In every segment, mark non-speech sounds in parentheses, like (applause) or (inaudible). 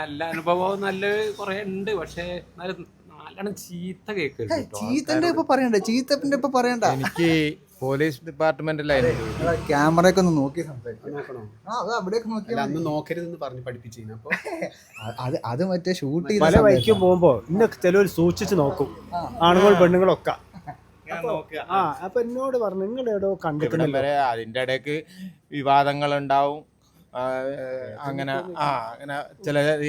നല്ല അനുഭവം നല്ല കുറെ ഉണ്ട്. പക്ഷേ നല്ലോണം ചീത്ത. ചീത്തന്റെ ഇപ്പൊ പറയണ്ട. ചീത്തപ്പിന്റെ ഇപ്പൊ പറയണ്ട. എനിക്ക് പോലീസ് ഡിപ്പാർട്ട്മെന്റിലായിരുന്നു ക്യാമറയൊക്കെ ഒന്ന് നോക്കി സംസാരിക്കും. ആ അത് നോക്കി അന്ന് നോക്കരുതെന്ന് പറഞ്ഞ് പഠിപ്പിച്ചു അപ്പൊ അത് അത് മറ്റേ ഷൂട്ട് ചെയ്ത പല. വൈക്കും പോകുമ്പോ ഇന്നെ ചിലവർ സൂക്ഷിച്ചു നോക്കും. ആണുങ്ങൾ പെണ്ണുങ്ങളൊക്കെ. ആ അപ്പൊ എന്നോട് പറഞ്ഞു നിങ്ങൾ എവിടെയോ കണ്ടിട്ടുണ്ടല്ലോ അതിന്റെ ഇടയ്ക്ക് വിവാദങ്ങൾ ഉണ്ടാവും അങ്ങനെ ആ അങ്ങനെ ചില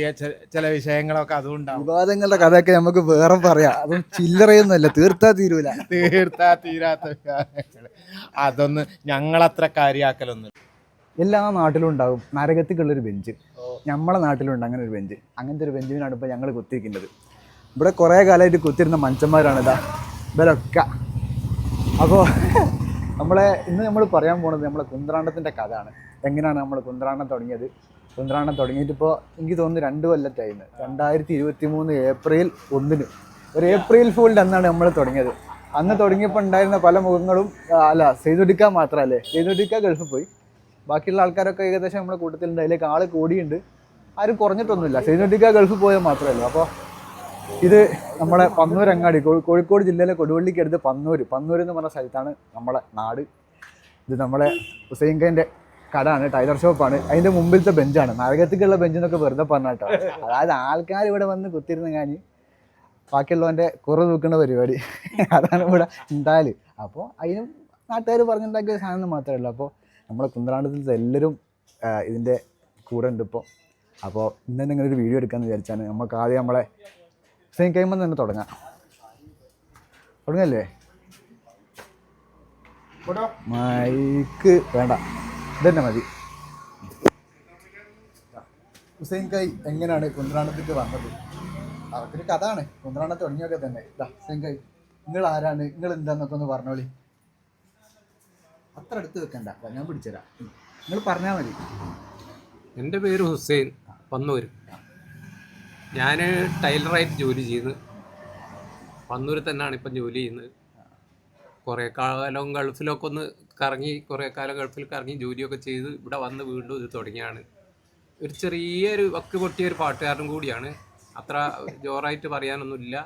ചില- വിഷയങ്ങളൊക്കെ അതും ഉണ്ടാവും വിവാദങ്ങളുടെ കഥയൊക്കെ നമുക്ക് വേറെ പറയാം. അതും ചില്ലറയൊന്നുമല്ല തീർത്താ തീരൂല. തീർത്താ തീരാത്ത അതൊന്ന് അതൊന്നും ഞങ്ങളത്ര കാര്യാക്കലൊന്നും എല്ലാ നാട്ടിലും ഉണ്ടാവും നരകത്തിക്കുള്ളൊരു ബെഞ്ച്. നമ്മളെ നാട്ടിലുണ്ട് അങ്ങനെ ഒരു ബെഞ്ച്. അങ്ങനത്തെ ഒരു ബെഞ്ചിനാണ് ഇപ്പോൾ ഞങ്ങൾ കുത്തിയിരിക്കുന്നത്. ഇവിടെ കുറേ കാലമായിട്ട് കുത്തിരുന്ന മനുഷ്യന്മാരാണ് ഇതാ. ഇവരൊക്കെ. അപ്പോൾ നമ്മളെ ഇന്ന് നമ്മൾ പറയാൻ പോണത് നമ്മളെ കുന്ത്രാണ്ടത്തിന്റെ കഥയാണ്. എങ്ങനെയാണ് നമ്മൾ കുന്ദ്രാണം തുടങ്ങിയത്? കുന്ദ്രാണം തുടങ്ങിയിട്ട് ഇപ്പോൾ എനിക്ക് തോന്നുന്നു രണ്ട് കൊല്ലത്തായിരുന്നു രണ്ടായിരത്തി ഇരുപത്തി മൂന്ന് ഏപ്രിൽ ഒന്നിന്. ഒരു ഏപ്രിൽ ഫൂളിന്റെ അന്നാണ് നമ്മൾ തുടങ്ങിയത്. അന്ന് തുടങ്ങിയപ്പോൾ ഉണ്ടായിരുന്ന പല മുഖങ്ങളും അല്ല സെയ്തുടിക്ക മാത്രമല്ലേ സെയ്തുടിക്ക ഗൾഫിൽ പോയി. ബാക്കിയുള്ള ആൾക്കാരൊക്കെ ഏകദേശം നമ്മുടെ കൂട്ടത്തിലുണ്ട്. അതിലേക്ക് ആൾ കൂടിയുണ്ട്. ആരും കുറഞ്ഞിട്ടൊന്നുമില്ല. സെയ്തുടിക്ക ഗൾഫിൽ പോയാൽ മാത്രമല്ല? അപ്പോൾ ഇത് നമ്മുടെ കോ- കോഴിക്കോട് ജില്ലയിലെ കൊടുവള്ളിക്ക് അടുത്ത് പന്നൂർ പന്നൂർ എന്ന് പറഞ്ഞ സ്ഥലത്താണ് നമ്മളെ നാട്. ഇത് നമ്മളെ ഹുസൈൻ ഖാന്റെ കടയാണ് ടൈലർ ഷോപ്പാണ്. അതിന്റെ മുമ്പിലത്തെ ബെഞ്ചാണ്. നരകത്തിക്കുള്ള ബെഞ്ച് എന്നൊക്കെ വെറുതെ പറഞ്ഞാട്ടോ. അതായത് ആൾക്കാർ ഇവിടെ വന്ന് കുത്തിരുന്ന് ഞാൻ ബാക്കിയുള്ളവന്റെ കുറവ് നോക്കുന്ന പരിപാടി. അതാണ് ഇവിടെ ഉണ്ടായാൽ. അപ്പോൾ അതിനും നാട്ടുകാർ പറഞ്ഞുണ്ടാക്കിയ സാധനം മാത്രമേ ഉള്ളൂ. അപ്പോൾ നമ്മളെ കുന്ത്രാണ്ടത്തിലത്തെ എല്ലാവരും ഇതിന്റെ കൂടെ ഉണ്ട് ഇപ്പോൾ അപ്പോൾ ഇന്ന് തന്നെ ഇങ്ങനെ ഒരു വീഡിയോ എടുക്കാമെന്ന് വിചാരിച്ചാണ്. നമുക്ക് ആദ്യം നമ്മളെ സെയിം കൈമ്പം തന്നെ തുടങ്ങാം. തുടങ്ങല്ലേ? മൈക്ക് വേണ്ട. ഇതന്നെ മതി. ഹുസൈൻ കൈ എങ്ങനെയാണ് കുന്ത്രാണ്ടത്തേക്ക് വന്നത്? അവർക്കൊരു കഥയാണ് കുന്ത്രാണത്ത് തുടങ്ങിയൊക്കെ തന്നെ. ഹുസൈൻ കൈ. നിങ്ങൾ ആരാണ്? നിങ്ങൾ എന്താന്നൊക്കെ ഒന്ന് പറഞ്ഞോളി. അത്ര അടുത്ത് വെക്കണ്ട. ഞാൻ പിടിച്ചുതരാം നിങ്ങൾ പറഞ്ഞാൽ മതി. എന്റെ പേര് ഹുസൈൻ പന്നൂർ ഞാൻ ടൈലറായിട്ട് ജോലി ചെയ്യുന്നു. പന്നൂർ തന്നെയാണ് ഇപ്പം ജോലി ചെയ്യുന്നത്. കുറേ കാലം ഗൾഫിലൊക്കെ ഒന്ന് കറങ്ങി കുറേ കാലം ഗൾഫിൽ കറങ്ങി ജോലിയൊക്കെ ചെയ്ത് ഇവിടെ വന്ന് വീണ്ടും ഇത് തുടങ്ങിയാണ്. ഒരു ചെറിയൊരു വക്ക് പൊട്ടിയ ഒരു പാട്ടുകാരനും കൂടിയാണ്. അത്ര ജോറായിട്ട് പറയാനൊന്നുമില്ല.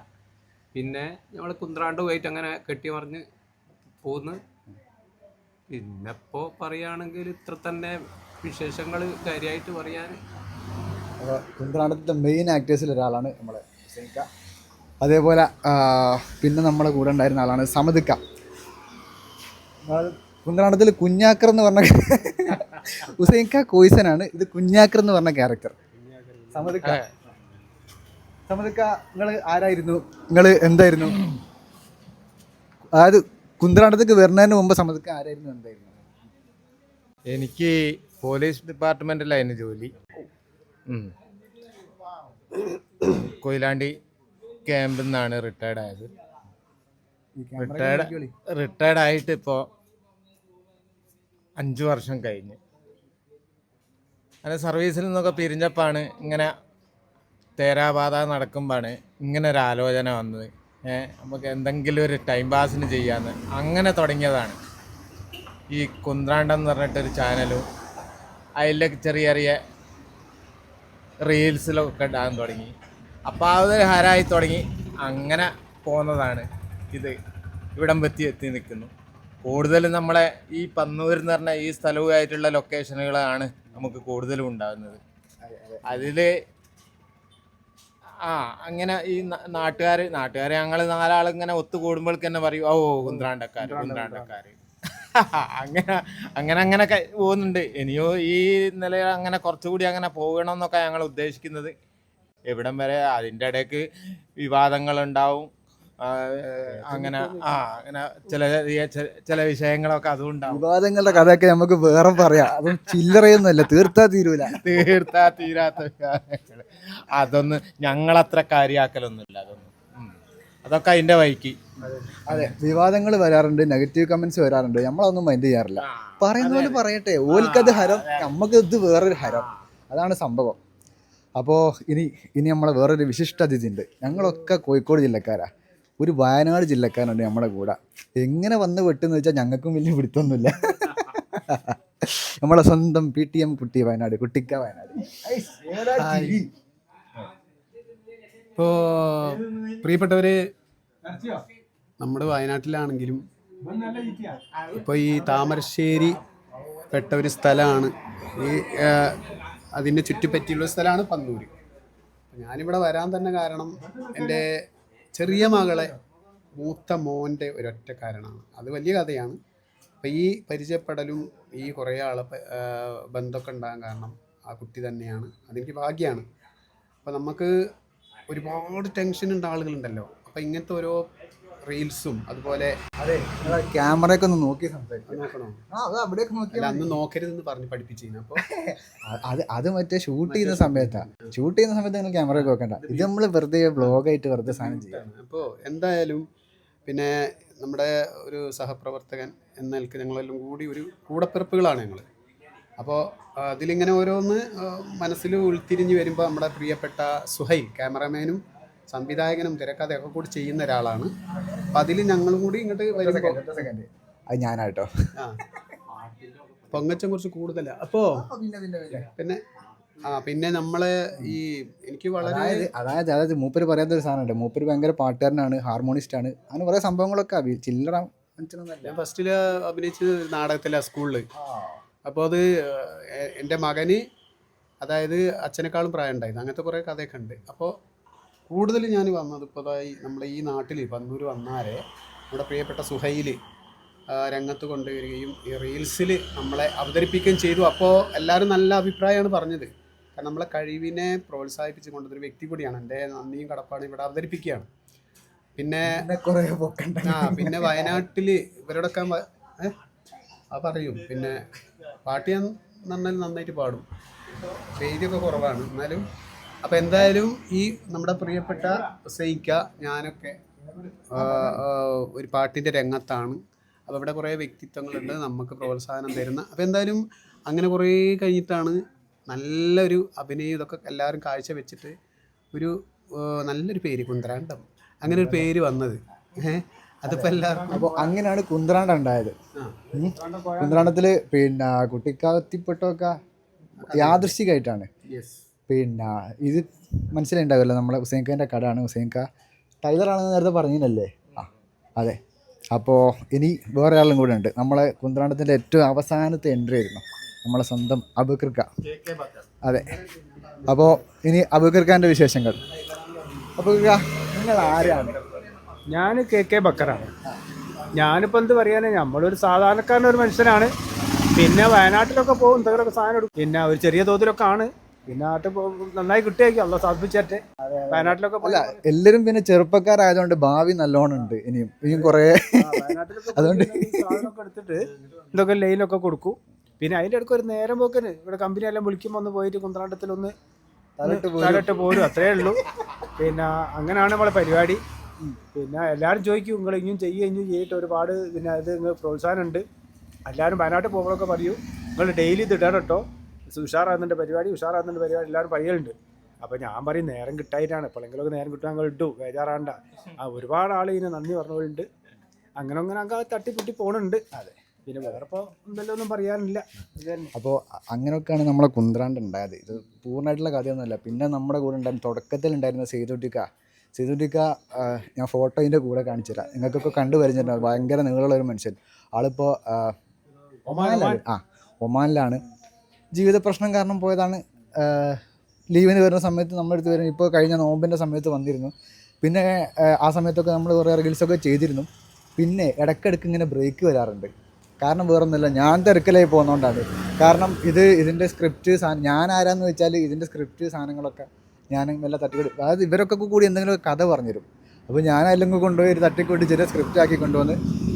പിന്നെ നമ്മൾ കുന്ത്രാണ്ടുമായിട്ട് അങ്ങനെ കെട്ടി മറിഞ്ഞ് പോന്ന്. പിന്നെ ഇപ്പോൾ പറയുകയാണെങ്കിൽ ഇത്ര തന്നെ വിശേഷങ്ങൾ കാര്യമായിട്ട് പറയാൻ. കുന്ത്രാണ്ടത്തെ മെയിൻ ആക്ടേഴ്സിൽ ഒരാളാണ് നമ്മളെ അതേപോലെ പിന്നെ നമ്മളെ കൂടെ ഉണ്ടായിരുന്ന ആളാണ് സമദിക്ക കുന്തനാടത്തിൽ കുഞ്ഞാക്കർ എന്ന് പറഞ്ഞ ഹുസൈൻക കോയിസനാണ്. ഇത് കുഞ്ഞാക്കർ എന്ന് പറഞ്ഞ ക്യാരക്ടർ സമദിക്ക സമദിക്ക നിങ്ങൾ ആരായിരുന്നു? നിങ്ങൾ എന്തായിരുന്നു? അതായത് കുന്തനാടത്തേക്ക് വരുന്നതിന് മുമ്പ് സമ്മതിക്ക ആരായിരുന്നു എന്തായിരുന്നു? എനിക്ക് പോലീസ് ഡിപ്പാർട്ട്മെന്റിലായിരുന്നു ജോലി. കൊയിലാണ്ടി ക്യാമ്പിൽ നിന്നാണ് റിട്ടയർഡ് ആയത്. റിട്ടയർഡ് റിട്ടയർഡ് ആയിട്ട് ഇപ്പോൾ അഞ്ച് വർഷം കഴിഞ്ഞ്. അങ്ങനെ സർവീസിൽ നിന്നൊക്കെ പിരിഞ്ഞപ്പോഴാണ് ഇങ്ങനെ തേരാപാത നടക്കുമ്പോഴാണ് ഇങ്ങനെ ഒരു ആലോചന വന്നത് നമുക്ക് എന്തെങ്കിലും ഒരു ടൈം പാസിന് ചെയ്യാമെന്ന് അങ്ങനെ തുടങ്ങിയതാണ്. ഈ കുന്ത്രാണ്ടം എന്ന് പറഞ്ഞിട്ടൊരു ചാനലും അതിലൊക്കെ ചെറിയ ചെറിയ റീൽസിലൊക്കെ ഇടാൻ തുടങ്ങി. അപ്പോൾ അതൊരു ഹരായി തുടങ്ങി. അങ്ങനെ പോകുന്നതാണ് ഇത് ഇവിടം പറ്റി എത്തി നിൽക്കുന്നു. കൂടുതലും നമ്മളെ ഈ പന്നൂർ എന്ന് പറഞ്ഞ ഈ സ്ഥലവുമായിട്ടുള്ള ലൊക്കേഷനുകളാണ് നമുക്ക് കൂടുതലും ഉണ്ടാകുന്നത്. അതിൽ ആ അങ്ങനെ ഈ നാട്ടുകാർ നാട്ടുകാർ ഞങ്ങൾ നാലാൾ ഇങ്ങനെ ഒത്തുകൂടുമ്പോഴേക്ക് തന്നെ പറയും ഓ കുന്ത്രാണ്ടക്കാർ കുന്ത്രാണ്ടക്കാർ (laughs) അങ്ങനെ അങ്ങനെ അങ്ങനെ പോകുന്നുണ്ട്. ഇനിയോ ഈ നിലയിൽ അങ്ങനെ കുറച്ചുകൂടി അങ്ങനെ പോകണമെന്നൊക്കെ ഞങ്ങൾ ഉദ്ദേശിക്കുന്നത്. എവിടം വരെ അതിന്റെ ഇടയ്ക്ക് ആ, അങ്ങനെ ആ അങ്ങനെ ചില ചില- വിഷയങ്ങളൊക്കെ അതും വിവാദങ്ങളുടെ കഥയൊക്കെ നമുക്ക് വേറെ പറയാം. അതും ചില്ലറയൊന്നുമല്ല തീർത്താ തീരൂല. തീർത്താ തീരാത്ത. അതൊന്നും ഞങ്ങളത്ര കാര്യാക്കലൊന്നുമില്ല അതൊന്നും. അതൊക്കെ അതിന്റെ വഴിക്ക്. അതെ വിവാദങ്ങൾ വരാറുണ്ട് നെഗറ്റീവ് കമന്റ്സ് വരാറുണ്ട്. നമ്മളതൊന്നും മൈൻഡ് ചെയ്യാറില്ല. പറയുന്ന പോലെ പറയട്ടെ ഓൽക്കത് ഹരം നമുക്ക് ഇത് വേറൊരു ഹരം. അതാണ് സംഭവം. അപ്പോൾ ഇനി ഇനി നമ്മളെ വേറൊരു വിശിഷ്ട അതിഥി ഉണ്ട് ഞങ്ങളൊക്കെ കോഴിക്കോട് ജില്ലക്കാരാ. ഒരു വയനാട് ജില്ലക്കാരുണ്ട് നമ്മുടെ കൂടെ. എങ്ങനെ വന്ന് വെട്ടെന്ന് വെച്ചാൽ ഞങ്ങൾക്കും വലിയ പിടുത്തൊന്നുമില്ല. നമ്മളെ സ്വന്തം പി ടി എം കുട്ടി വയനാട് കുട്ടിക്ക വയനാട്? ഇപ്പോൾ പ്രിയപ്പെട്ടവർ നമ്മുടെ വയനാട്ടിലാണെങ്കിലും ഇപ്പോൾ ഈ താമരശ്ശേരി പെട്ട ഒരു സ്ഥലമാണ്. ഈ അതിന്റെ ചുറ്റിപ്പറ്റിയുള്ള സ്ഥലമാണ് പന്നൂര്. ഞാനിവിടെ വരാൻ തന്നെ കാരണം എന്റെ ചെറിയ മകളെ മൂത്ത മോന്റെ ഒരൊറ്റ കാരണമാണ്. അത് വലിയ കഥയാണ്. അപ്പം ഈ പരിചയപ്പെടലും ഈ കുറേ ആളെ ബന്ധമൊക്കെ ഉണ്ടാകാൻ കാരണം ആ കുട്ടി തന്നെയാണ്. അതെനിക്ക് ഭാഗ്യമാണ് അപ്പം നമുക്ക് ഒരുപാട് ടെൻഷൻ ഉണ്ട് ആളുകളുണ്ടല്ലോ. അപ്പം ഇങ്ങനത്തെ ഓരോ റീൽസും അതുപോലെ അതെ ക്യാമറയൊക്കെ ഒന്ന് നോക്കി സംസാരിക്കും. അത് നോക്കണോ? ആ അത് അവിടെയൊക്കെ അന്ന് നോക്കരുതെന്ന് പറഞ്ഞ് പഠിപ്പിച്ചിരുന്നു അപ്പോൾ (laughs) അത് അത് മറ്റേ ഷൂട്ട് ചെയ്യുന്ന സമയത്താ. ഷൂട്ട് ചെയ്യുന്ന സമയത്ത് നിങ്ങൾ ക്യാമറ ഒക്കെ വെക്കണ്ട ഇത് നമ്മൾ വെറുതെ ബ്ലോഗായിട്ട് വെറുതെ സാധനം ചെയ്യാം. അപ്പോൾ എന്തായാലും പിന്നെ നമ്മുടെ ഒരു സഹപ്രവർത്തകൻ എന്ന നിലയ്ക്ക് ഞങ്ങളെല്ലാം കൂടി ഒരു കൂടപ്പിറപ്പുകളാണ് ഞങ്ങൾ അപ്പോൾ അതിലിങ്ങനെ ഓരോന്ന് മനസ്സിൽ ഉൾത്തിരിഞ്ഞ് വരുമ്പോൾ നമ്മുടെ പ്രിയപ്പെട്ട സുഹൈൽ ക്യാമറമാനും സംവിധായകനും തിരക്കഥയൊക്കെ കൂടി ചെയ്യുന്ന ഒരാളാണ്. അപ്പം അതിൽ ഞങ്ങളും കൂടി ഇങ്ങോട്ട് വരുമ്പോൾ അത് ഞാനാട്ടോ ആ. പൊങ്ങച്ചം കുറച്ച് കൂടുതല. അപ്പോ പിന്നെ പിന്നെ പിന്നെ പിന്നെ ആ പിന്നെ നമ്മളെ ഈ എനിക്ക് വളരെ അതായത് അതായത് മൂപ്പര് പറയാത്ത ഒരു സാധനമുണ്ട്. മൂപ്പര് ഭയങ്കര പാട്ടുകാരനാണ് ഹാർമോണിസ്റ്റ് ആണ്. അങ്ങനെ കുറെ സംഭവങ്ങളൊക്കെ. ചില്ലറ ഞാൻ ഫസ്റ്റിൽ അഭിനയിച്ചത് നാടകത്തിലാണ് സ്കൂളിൽ അപ്പോൾ അത് എന്റെ മകന് അതായത് അച്ഛനേക്കാളും പ്രായം ഉണ്ടായിരുന്നു. അങ്ങനത്തെ കുറേ കഥയൊക്കെ ഉണ്ട്. അപ്പോൾ കൂടുതൽ ഞാൻ വന്നത് ഇപ്പോൾ അതായി നമ്മുടെ ഈ നാട്ടിൽ പന്നൂർ വന്നാരെ നമ്മുടെ പ്രിയപ്പെട്ട സുഹൈൽ രംഗത്ത് കൊണ്ടുവരികയും ഈ റീൽസിൽ നമ്മളെ അവതരിപ്പിക്കുകയും ചെയ്തു. അപ്പോൾ എല്ലാവരും നല്ല അഭിപ്രായമാണ് പറഞ്ഞത്. കാരണം നമ്മളെ കഴിവിനെ പ്രോത്സാഹിപ്പിച്ച് കൊണ്ടൊരു വ്യക്തി കൂടിയാണ്. എന്റെ നന്ദിയും കടപ്പാടും ഇവിടെ അവതരിപ്പിക്കുകയാണ്. പിന്നെ കുറേ പൊക്കണ്ട ആ പിന്നെ വയനാട്ടിൽ ഇവരോടൊക്കെ ആ പറയും. പിന്നെ പാട്ട് ഞാൻ നന്നായി നന്നായിട്ട് പാടും. പേരൊക്കെ കുറവാണ്. എന്നാലും അപ്പം എന്തായാലും ഈ നമ്മുടെ പ്രിയപ്പെട്ട സൈക്ക ഞാനൊക്കെ ഒരു പാട്ടിന്റെ രംഗത്താണ്. അപ്പോൾ ഇവിടെ കുറേ വ്യക്തിത്വങ്ങളുണ്ട് നമുക്ക് പ്രോത്സാഹനം തരുന്ന. അപ്പോൾ എന്തായാലും അങ്ങനെ കുറേ കഴിഞ്ഞിട്ടാണ് നല്ലൊരു അഭിനയം ഇതൊക്കെ എല്ലാവരും കാഴ്ച വെച്ചിട്ട് ഒരു നല്ലൊരു പേര് കുന്ദ്രാണ്ടം അങ്ങനെ ഒരു പേര് വന്നത്. അതിപ്പോ എല്ലാവർക്കും അപ്പോൾ അങ്ങനെയാണ് കുന്ത്രാണ്ട ഉണ്ടായത്. കുന്ദ്രാണ്ടത്തിൽ കുന്ത്രാണ്ടത്തിൽ പിന്നെ കുട്ടിക്കാത്തിപ്പെട്ടൊക്കെ യാദൃശികമായിട്ടാണ് യെസ് പിന്നെ ഇത് മനസ്സിലുണ്ടാവില്ല നമ്മളെ ഹുസൈൻഖാന്റെ കടയാണ്. ഹുസൈൻഖ ടൈലറാണെന്ന് നേരത്തെ പറഞ്ഞില്ലല്ലേ? ആ അതെ. അപ്പോൾ ഇനി വേറെ ആളും കൂടെ ഉണ്ട്. നമ്മളെ കുന്ത്രാണ്ടത്തിന്റെ ഏറ്റവും അവസാനത്തെ എൻട്രി ആയിരുന്നു. നമ്മളെ സ്വന്തം അബുക്കർക്ക അതെ. അപ്പോൾ ഇനി അബുക്കർക്കാന്റെ വിശേഷങ്ങൾ. അബുക്കർക്ക നിങ്ങൾ ആരാണ്? ഞാൻ കെ കെ ബക്കറാണ്. ഞാനിപ്പോൾ എന്ത് പറയാനേ നമ്മളൊരു സാധാരണക്കാരൻ ഒരു മനുഷ്യനാണ്. പിന്നെ വയനാട്ടിലൊക്കെ പോകും എന്തെങ്കിലുമൊക്കെ സാധനം എടുക്കും. പിന്നെ ഒരു ചെറിയ തോതിലൊക്കെ ആണ്. പിന്നെ നാട്ടിൽ നന്നായി കിട്ടിയേക്കും. അല്ല വയനാട്ടിലൊക്കെ അല്ല എല്ലാവരും പിന്നെ ചെറുപ്പക്കാരായതുകൊണ്ട് ഭാവി നല്ലോണം ഉണ്ട്. ഇനിയും ഇനിയും കുറേ അതുകൊണ്ട് എടുത്തിട്ട് ഇതൊക്കെ ലൈനൊക്കെ കൊടുക്കും. പിന്നെ അതിന്റെ ഇടയ്ക്ക് ഒരു നേരം പോക്കന്. ഇവിടെ കമ്പനി എല്ലാം വിളിക്കുമ്പോൾ ഒന്ന് പോയിട്ട് കുന്ത്രാണ്ടത്തിലൊന്ന് ഒന്ന് പോരും. അത്രേ ഉള്ളൂ. പിന്നെ അങ്ങനെയാണ് നമ്മളെ പരിപാടി. പിന്നെ എല്ലാവരും ചോദിക്കും നിങ്ങൾ ഇനിയും ചെയ്യുക ഇനിയും ചെയ്തിട്ട് ഒരുപാട് പിന്നെ അത് പ്രോത്സാഹനം ഉണ്ട് എല്ലാവരും വയനാട്ടിൽ പോകുമ്പോഴൊക്കെ പറയൂ നിങ്ങൾ ഡെയിലി ഇത് ഇടണം കേട്ടോ ഉഷാറാകുന്നുണ്ട് പരിപാടി ഉഷാറാകുന്നുണ്ട് പരിപാടി എല്ലാവരും പയ്യലുണ്ട്. അപ്പോൾ ഞാൻ പറയും നേരം കിട്ടായിട്ടാണ്. എപ്പോഴെങ്കിലുമൊക്കെ നേരം കിട്ടാൻ ഇട്ടു. ബേജാറാണ്ട. ആ ഒരുപാട് ആൾ ഇതിന് നന്ദി പറഞ്ഞവരുണ്ട് അങ്ങനെ അങ്ങനെ അങ്ങ് തട്ടിപ്പുട്ടി പോണുണ്ട്. അതെ. പിന്നെ വേറെ ഇപ്പോൾ എന്തെല്ലാം ഒന്നും പറയാനില്ല. അപ്പോൾ അങ്ങനെയൊക്കെയാണ് നമ്മളെ കുന്ത്രാണ്ട് ഉണ്ടായത്. ഇത് പൂർണമായിട്ടുള്ള കഥയൊന്നുമല്ല. പിന്നെ നമ്മുടെ കൂടെ ഉണ്ടായിരുന്ന തുടക്കത്തിൽ ഉണ്ടായിരുന്ന സേതുട്ടിക്ക. സേതുട്ടിക്ക ഞാൻ ഫോട്ടോ ഇതിന്റെ കൂടെ കാണിച്ചു തരാം നിങ്ങൾക്കൊക്കെ കണ്ടു പരിചയമുണ്ടാവും ഭയങ്കര നീളമുള്ള ഒരു മനുഷ്യൻ. ആളിപ്പോൾ ഒമാനിലാണ്. ആ ഒമാനിലാണ്. ജീവിത പ്രശ്നം കാരണം പോയതാണ്. ലീവിന് വരുന്ന സമയത്ത് നമ്മുടെ അടുത്ത് വരും ഇപ്പോൾ കഴിഞ്ഞ നോമ്പിന്റെ സമയത്ത് വന്നിരുന്നു. പിന്നെ ആ, സമയത്തൊക്കെ നമ്മൾ കുറേ റീൽസൊക്കെ ചെയ്തിരുന്നു. പിന്നെ ഇടയ്ക്കിടയ്ക്ക് ഇങ്ങനെ ബ്രേക്ക് വരാറുണ്ട്. കാരണം വേറൊന്നുമില്ല ഞാൻ തിരക്കിലായി പോകുന്നതുകൊണ്ടാണ്. കാരണം ഇത് ഇതിന്റെ സ്ക്രിപ്റ്റ് ഞാൻ ആരാന്ന് വെച്ചാൽ ഇതിന്റെ സ്ക്രിപ്റ്റ് സാധനങ്ങളൊക്കെ ഞാൻ വല്ല തട്ടിക്കൂടി അതായത് ഇവരൊക്കെ കൂടി എന്തെങ്കിലും കഥ പറഞ്ഞുതരും. അപ്പോൾ ഞാൻ അല്ലെങ്കിൽ കൊണ്ടുപോയി ഒരു തട്ടിക്കൂട്ടി ചെറിയ സ്ക്രിപ്റ്റ് ആക്കി കൊണ്ടുവന്ന്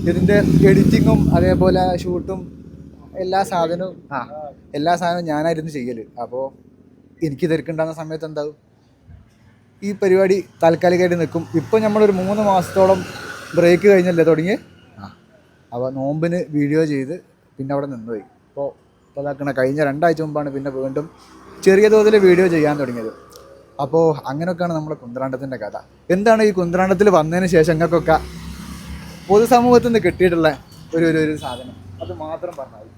ഇതിന്റെ എഡിറ്റിങ്ങും അതേപോലെ ഷൂട്ടും എല്ലാ സാധനവും ആ. എല്ലാ സാധനവും ഞാനായിരുന്നു ചെയ്യൽ അപ്പോൾ എനിക്ക് തിരക്കുണ്ടാകുന്ന സമയത്ത് എന്താവും ഈ പരിപാടി താൽക്കാലികമായിട്ട് നിൽക്കും. ഇപ്പോൾ നമ്മളൊരു മൂന്ന് മാസത്തോളം ബ്രേക്ക് കഴിഞ്ഞല്ലേ തുടങ്ങി ആ. അപ്പോൾ നോമ്പിന് വീഡിയോ ചെയ്ത് പിന്നെ അവിടെ നിന്നുപോയി. ഇപ്പോൾ ഇപ്പോൾ ഇതാക്കണ കഴിഞ്ഞ രണ്ടാഴ്ച മുമ്പാണ് പിന്നെ വീണ്ടും ചെറിയ തോതിൽ വീഡിയോ ചെയ്യാൻ തുടങ്ങിയത്. അപ്പോൾ അങ്ങനെയൊക്കെയാണ് നമ്മുടെ കുന്ത്രാണ്ടത്തിന്റെ കഥ. എന്താണ് ഈ കുന്ത്രാണ്ടത്തിൽ വന്നതിന് ശേഷം ഞങ്ങൾക്കൊക്കെ പൊതുസമൂഹത്തിൽ നിന്ന് കിട്ടിയിട്ടുള്ള ഒരു ഒരു ഒരു സാധനം? അത് മാത്രം പറഞ്ഞാൽ മതി.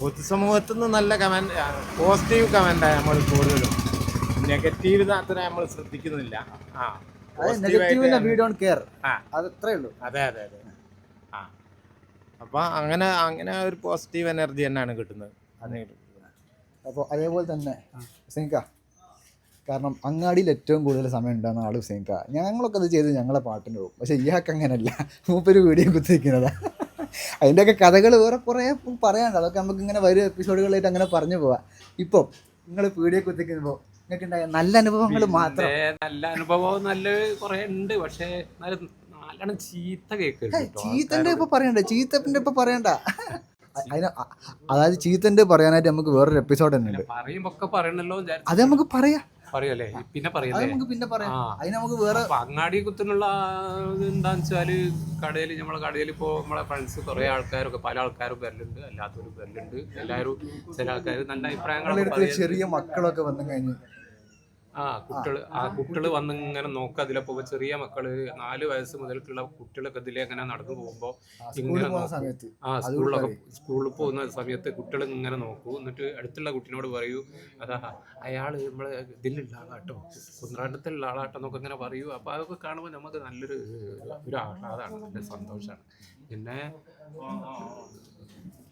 പൊതുസമൂഹത്തിൽ നിന്ന് നല്ല കമന്റ് പോസിറ്റീവ് കമന്റാണ് നമ്മൾ കൂടുതലും. നെഗറ്റീവ് അത്ര നമ്മൾ ശ്രദ്ധിക്കുന്നില്ല. ആ. ഉള്ളൂ. അതെ അതെ അതെ. ആ. അപ്പൊ അങ്ങനെ അങ്ങനെ ഒരു പോസിറ്റീവ് എനർജി തന്നെയാണ് കിട്ടുന്നത്. അപ്പോൾ അതേപോലെ തന്നെ ഹുസൈൻക കാരണം അങ്ങാടിയിൽ ഏറ്റവും കൂടുതൽ സമയം ഉണ്ടാകുന്ന ആൾ ഹുസൈൻക. ഞങ്ങളൊക്കെ അത് ചെയ്ത് ഞങ്ങളെ പാട്ടിന് പോകും. പക്ഷേ ഇയാൾക്ക് അങ്ങനെയല്ല മൂപ്പര് വീഡിയോ കുത്തിരിക്കുന്നതാ. അതിന്റെയൊക്കെ കഥകൾ വേറെ കുറേ പറയാനുണ്ട്. അതൊക്കെ നമുക്ക് ഇങ്ങനെ വരും എപ്പിസോഡുകളായിട്ട് അങ്ങനെ പറഞ്ഞു പോവാം. ഇപ്പം നിങ്ങൾ വീഡിയോ കുത്തിക്കുമ്പോൾ നിങ്ങൾക്ക് ഉണ്ടായ നല്ല അനുഭവങ്ങൾ മാത്രം. നല്ല അനുഭവം നല്ല കുറേ ഉണ്ട്. പക്ഷേ നല്ലോണം ചീത്ത കേൾക്കരുത് കേട്ടോ. ചീത്തന്റെ ഇപ്പൊ പറയണ്ട. ചീത്തപ്പിന്റെ ഇപ്പൊ പറയണ്ട. അതിന് അതായത് ചീത്തന്റെ പറയാനായിട്ട് നമുക്ക് വേറൊരു എപ്പിസോഡ് തന്നെ ഉണ്ട്. പറയുമ്പോ പറയണല്ലോ. അത് നമുക്ക് പറയാം. പറയല്ലേ പിന്നെ അത് പറയല്ലേ നമുക്ക് പിന്നെ പറയാം. ആ. അതിന് നമുക്ക് വേറെ അപ്പൊ അങ്ങാടി കുത്തിനുള്ള എന്താന്ന് വെച്ചാൽ കടയിൽ നമ്മളെ കടയിൽ ഇപ്പോ നമ്മളെ ഫ്രണ്ട്സ് കുറെ ആൾക്കാരൊക്കെ പല ആൾക്കാരും വരലുണ്ട് അല്ലാത്തവരും വരലുണ്ട്. എല്ലാവരും ചില ആൾക്കാർ നല്ല അഭിപ്രായങ്ങളൊക്കെ അടുത്ത്. ചെറിയ മക്കളൊക്കെ വന്നു കഴിഞ്ഞ്. ആ കുട്ടികൾ ആ കുട്ടികൾ വന്ന് ഇങ്ങനെ നോക്കുക അതിലപ്പോ ചെറിയ മക്കൾ നാല് വയസ്സ് മുതൽക്കുള്ള കുട്ടികളൊക്കെ ഇതിലെ ഇങ്ങനെ നടന്നു പോകുമ്പോ ഇങ്ങനെ നോക്കും. ആ സ്കൂളിലൊക്കെ സ്കൂളിൽ പോകുന്ന സമയത്ത് കുട്ടികൾ ഇങ്ങനെ നോക്കൂ. എന്നിട്ട് അടുത്തുള്ള കുട്ടിനോട് പറയൂ അതാ അയാൾ നമ്മളെ ഇതിലുള്ള ആളാട്ടോ. കുന്ത്രാണ്ടത്തിലുള്ള ആളാട്ടോ എന്നൊക്കെ ഇങ്ങനെ പറയൂ. അപ്പൊ അതൊക്കെ കാണുമ്പോൾ നമുക്ക് നല്ലൊരു ഒരു ആഹ്ലാദമാണ് നല്ല സന്തോഷമാണ്. പിന്നെ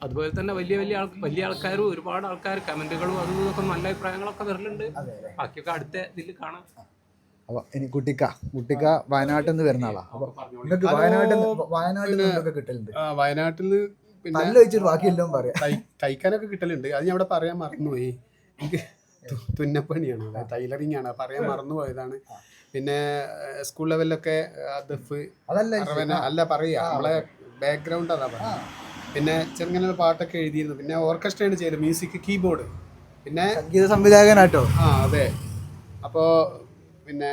അതുപോലെ തന്നെ വലിയ വലിയ ആൾ വലിയ ആൾക്കാരും ഒരുപാട് ആൾക്കാർ കമന്റുകളും അതും ഇതൊക്കെ നല്ല അഭിപ്രായങ്ങളൊക്കെ വരലുണ്ട്. ബാക്കിയൊക്കെ അടുത്ത ഇതിൽ കാണാം. അപ്പൊ ഇനി കുട്ടിക്ക കുട്ടിക്ക വയനാട്ടിൽ നിന്ന് വരുന്ന ആളാ. അപ്പൊ നിങ്ങൾക്ക് വയനാട്ടിൽ വയനാട്ടിൽ നിന്നൊക്കെ കിട്ടലുണ്ട്? ആ, വയനാട്ടിൽ നിന്ന് പിന്നെ നല്ല വെച്ചിട്ട് ബാക്കിയെല്ലാം പറയാം. തൈ- തയ്ക്കാനൊക്കെ കിട്ടലുണ്ട്. അത് ഞാൻ ഇവിടെ പറയാൻ മറന്നുപോയി. എനിക്ക് തുന്നപ്പണിയാണ്. ടൈലറിങ് ടൈലറിംഗ് ആണ്. പറയാൻ മറന്നുപോയതാണ്. പിന്നെ സ്കൂൾ ലെവലിലൊക്കെ അതല്ല അല്ല പറയാ. നമ്മളെ ബാക്ക്ഗ്രൗണ്ട് അതാ പറയാ പിന്നെ ചെറുങ്ങനെ പാട്ടൊക്കെ എഴുതിയിരുന്നു. പിന്നെ ഓർക്കസ്ട്രയാണ് ചെയ്തത് മ്യൂസിക് കീബോർഡ് പിന്നെ സംഗീത സംവിധായകനാട്ടോ ആ അതെ. അപ്പോൾ പിന്നെ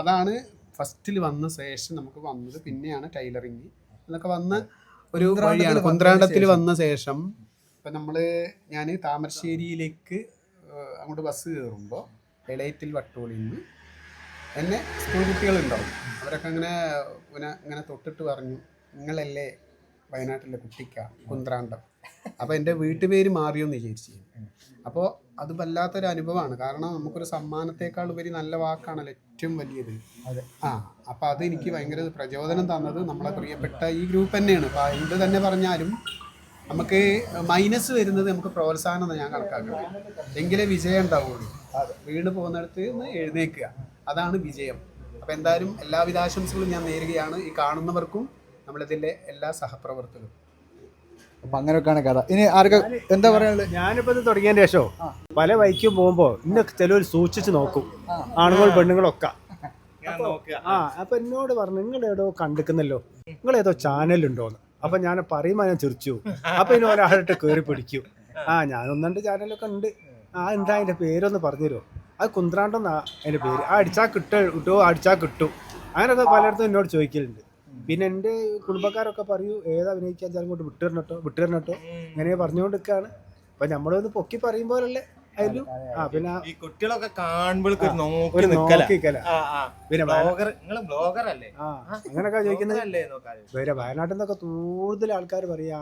അതാണ് ഫസ്റ്റിൽ വന്ന ശേഷം നമുക്ക് വന്നത്. പിന്നെയാണ് ടൈലറിങ് എന്നൊക്കെ വന്ന ഒരു വഴിയാണ്. പന്ത്രണ്ടത്തിൽ വന്ന ശേഷം ഇപ്പം നമ്മൾ ഞാൻ താമരശ്ശേരിയിലേക്ക് അങ്ങോട്ട് ബസ് കയറുമ്പോൾ എളേറ്റിൽ വട്ടോളിൽ നിന്ന് എന്നെ സ്കൂൾ കുട്ടികളുണ്ടാവും. അവരൊക്കെ അങ്ങനെ പിന്നെ ഇങ്ങനെ തൊട്ടിട്ട് പറഞ്ഞു നിങ്ങളല്ലേ വയനാട്ടിലെ കുട്ടിക്ക കുന്ത്രാണ്ടം. അപ്പോൾ എന്റെ വീട്ടുപേര് മാറിയോന്ന് വിചാരിച്ചു. അപ്പോൾ അത് വല്ലാത്തൊരു അനുഭവമാണ്. കാരണം നമുക്കൊരു സമ്മാനത്തെക്കാൾ ഉപരി നല്ല വാക്കാണല്ലോ ഏറ്റവും വലിയത്. ആ അപ്പോൾ അത് എനിക്ക് ഭയങ്കര പ്രചോദനം തന്നത് നമ്മളെ പ്രിയപ്പെട്ട ഈ ഗ്രൂപ്പ് തന്നെയാണ്. അപ്പോൾ എന്ത് തന്നെ പറഞ്ഞാലും നമുക്ക് മൈനസ് വരുന്നത് നമുക്ക് പ്രോത്സാഹനം എന്ന് ഞാൻ കണക്കാക്കുന്നത്. എങ്കിലേ വിജയം ഉണ്ടാവുള്ളൂ. വീണ് പോകുന്നിടത്ത് നിന്ന് എഴുന്നേക്കുക. അതാണ് വിജയം. അപ്പോൾ എന്തായാലും എല്ലാവിധ ആശംസകളും ഞാൻ നേരുകയാണ് ഈ കാണുന്നവർക്കും. നമ്മളിതിന്റെ എല്ലാ സഹപ്രവർത്തകരും. അപ്പൊ അങ്ങനെയൊക്കെയാണ് കഥ. ഇനി ആർക്ക് എന്താ പറയാനുള്ളത്? ഞാനിപ്പോ ഇത് തുടങ്ങിയ ശേഷം പല വൈക്കും പോകുമ്പോ ഇന്നെ ചിലവർ സൂക്ഷിച്ച് നോക്കും. ആണുങ്ങൾ പെണ്ണുങ്ങളൊക്കെ. ആ അപ്പൊ എന്നോട് പറഞ്ഞു നിങ്ങൾ ഏതോ കണ്ടിക്കുന്നല്ലോ. നിങ്ങൾ ഏതോ ചാനലുണ്ടോന്ന്. അപ്പൊ ഞാൻ പറയുമ്പോ ഞാൻ ചിരിച്ചു. അപ്പൊ ഇനി ഒരാളിട്ട് കയറി പിടിക്കും. ആ ഞാൻ ഒന്ന് ചാനലൊക്കെ ഉണ്ട്. ആ എന്താ അതിന്റെ പേരൊന്ന് പറഞ്ഞുതരുമോ? അത് കുന്ത്രാണ്ടെന്നാ അതിന്റെ പേര്. ആ അടിച്ചാ കിട്ടോ കിട്ടുമോ അടിച്ചാ കിട്ടും. അങ്ങനെയൊക്കെ പലയിടത്തും എന്നോട് ചോദിക്കലുണ്ട്. പിന്നെ എന്റെ കുടുംബക്കാരൊക്കെ പറയൂ ഏത് അഭിനയിക്കാൻ വിട്ടു ഇങ്ങോട്ട് വിട്ടുതരണട്ടോ വിട്ടുതരണട്ടോ ഇങ്ങനെ പറഞ്ഞുകൊണ്ടിരിക്കുകയാണ് അപ്പൊ നമ്മളൊന്ന് പൊക്കി പറയുമ്പോഴല്ലേ അതിലും ആ പിന്നെ ഈ കുട്ടികളൊക്കെ കാണുമ്പോഴേക്ക് നോക്കി ഒരു ആ ആ. പിന്നെ ബ്ലോഗർ നിങ്ങൾ ബ്ലോഗർ അല്ലേ ആ അങ്ങനെയൊക്കെ ചോദിക്കുന്നത് വേറെ വയനാട്ടിൽ നിന്നൊക്കെ കൂടുതൽ ആൾക്കാർ പറയാ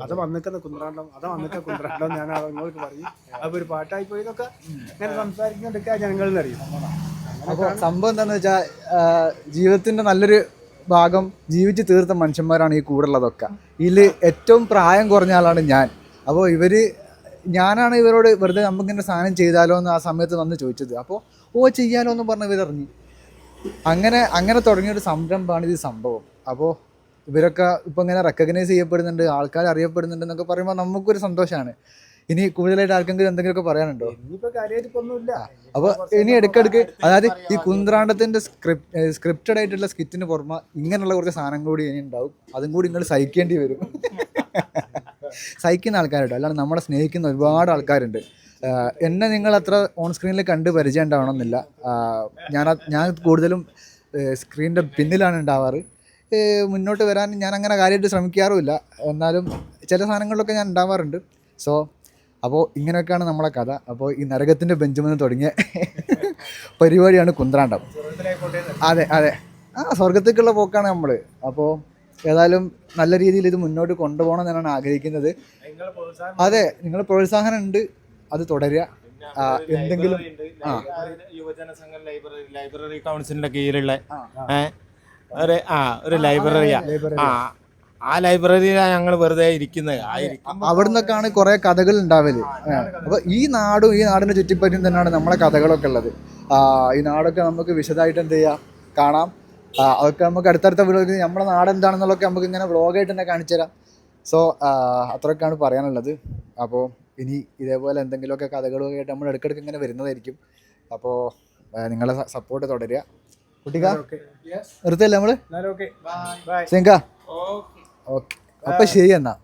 അത് വന്നിക്കുന്ന കുന്ത്രാണ്ടം അത് വന്നിക്ക കുന്ത്രാണ്ടം ഞാൻ അങ്ങോട്ട് പറയും. അപ്പൊ ഒരു പാട്ടായി പോയി എന്നൊക്കെ ഇങ്ങനെ സംസാരിക്കുന്നുണ്ടൊക്കെ ജനങ്ങളിൽ നിന്ന് അറിയും അപ്പോൾ സംഭവം എന്താണെന്ന് വെച്ചാൽ ജീവിതത്തിന്റെ നല്ലൊരു ഭാഗം ജീവിച്ച് തീർത്ത മനുഷ്യന്മാരാണ് ഈ കൂടുള്ളതൊക്കെ. ഇതിൽ ഏറ്റവും പ്രായം കുറഞ്ഞ ആളാണ് ഞാൻ. അപ്പോൾ ഇവർ ഞാനാണ് ഇവരോട് വെറുതെ നമുക്കിങ്ങനെ സാധനം ചെയ്താലോ എന്ന് ആ സമയത്ത് വന്ന് ചോദിച്ചത്. അപ്പോൾ ഓ ചെയ്യാലോ എന്ന് പറഞ്ഞ് ഇവരിറങ്ങി. അങ്ങനെ അങ്ങനെ തുടങ്ങിയൊരു സംരംഭമാണ് ഇത് സംഭവം. അപ്പോൾ ഇവരൊക്കെ ഇപ്പം ഇങ്ങനെ റെക്കഗ്നൈസ് ചെയ്യപ്പെടുന്നുണ്ട് ആൾക്കാർ അറിയപ്പെടുന്നുണ്ട് എന്നൊക്കെ പറയുമ്പോൾ നമുക്കൊരു സന്തോഷമാണ് ഇനി കൂടുതലായിട്ട് ആർക്കെങ്കിലും എന്തെങ്കിലുമൊക്കെ പറയാനുണ്ടോ? അപ്പൊ ഇനി ഇടയ്ക്കിടയ്ക്ക് അതായത് ഈ കുന്ത്രാണ്ടത്തിന്റെ സ്ക്രിപ്റ്റ് സ്ക്രിപ്റ്റഡ് ആയിട്ടുള്ള സ്കിറ്റിന് പുറമെ ഇങ്ങനെയുള്ള കുറച്ച് സാധനം കൂടി ഇനി ഉണ്ടാവും. അതും കൂടി നിങ്ങൾ സഹിക്കേണ്ടി വരും. (laughs) സഹിക്കുന്ന ആൾക്കാരുണ്ട്. അല്ലാണ്ട് നമ്മളെ സ്നേഹിക്കുന്ന ഒരുപാട് ആൾക്കാരുണ്ട്. എന്നെ നിങ്ങൾ അത്ര ഓൺ സ്ക്രീനിൽ കണ്ട് പരിചയം ഉണ്ടാവണമെന്നില്ല ആഹ് ഞാൻ ഞാൻ കൂടുതലും സ്ക്രീനിന്റെ പിന്നിലാണ് ഉണ്ടാവാറ്. മുന്നോട്ട് വരാൻ ഞാൻ അങ്ങനെ കാര്യമായിട്ട് ശ്രമിക്കാറുമില്ല. എന്നാലും ചില സാധനങ്ങളിലൊക്കെ ഞാൻ ഉണ്ടാവാറുണ്ട്. സോ അപ്പോൾ ഇങ്ങനെയൊക്കെയാണ് നമ്മളെ കഥ. അപ്പോൾ ഈ നരകത്തിന്റെ ബെഞ്ചുമെന്ന് തുടങ്ങിയ പരിപാടിയാണ് കുന്ത്രാണ്ടം. അതെ അതെ. ആ സ്വർഗത്തേക്കുള്ള പോക്കാണ് നമ്മൾ അപ്പോൾ ഏതായാലും നല്ല രീതിയിൽ ഇത് മുന്നോട്ട് കൊണ്ടുപോകണം എന്നാണ് ആഗ്രഹിക്കുന്നത്. അതെ നിങ്ങൾ പ്രോത്സാഹനം ഉണ്ട് അത് തുടരുക. എന്തെങ്കിലും ലൈബ്രറി ലൈബ്രറി കൗൺസിലിന്റെ കീഴിലുള്ള ഒരു ആ ഒരു ലൈബ്രറിയാ. ആ ആ ലൈബ്രറിയിലാണ് ഞങ്ങൾ വെറുതെ ഇരിക്കുന്നത് ആയിരിക്കും ഇരിക്കുമ്പോ അവിടെ നിന്നൊക്കെയാണ് കുറെ കഥകൾ ഉണ്ടാവൽ. അപ്പൊ ഈ നാടും ഈ നാടിന്റെ ചുറ്റിപ്പറ്റും തന്നെയാണ് നമ്മളെ കഥകളൊക്കെ ഉള്ളത്. ഈ നാടൊക്കെ നമുക്ക് വിശദമായിട്ട് എന്ത് ചെയ്യാം? കാണാം. അതൊക്കെ നമുക്ക് അടുത്തടുത്ത വീഡിയോ നമ്മുടെ നാട് എന്താണെന്നുള്ളതൊക്കെ നമുക്ക് ഇങ്ങനെ വ്ളോഗായിട്ട് തന്നെ കാണിച്ചു തരാം. സോ അത്രയൊക്കെയാണ് പറയാനുള്ളത്. അപ്പോൾ ഇനി ഇതേപോലെ എന്തെങ്കിലുമൊക്കെ കഥകളൊക്കെ ആയിട്ട് നമ്മൾ ഇടയ്ക്കിടയ്ക്ക് ഇങ്ങനെ വരുന്നതായിരിക്കും. അപ്പോൾ നിങ്ങളെ സപ്പോർട്ട് തുടരുക. കുട്ടിക്കാ നിർത്തല്ലേ നമ്മൾ? ശങ്ക ഓക്കെ. അപ്പൊ ശരി എന്നാ.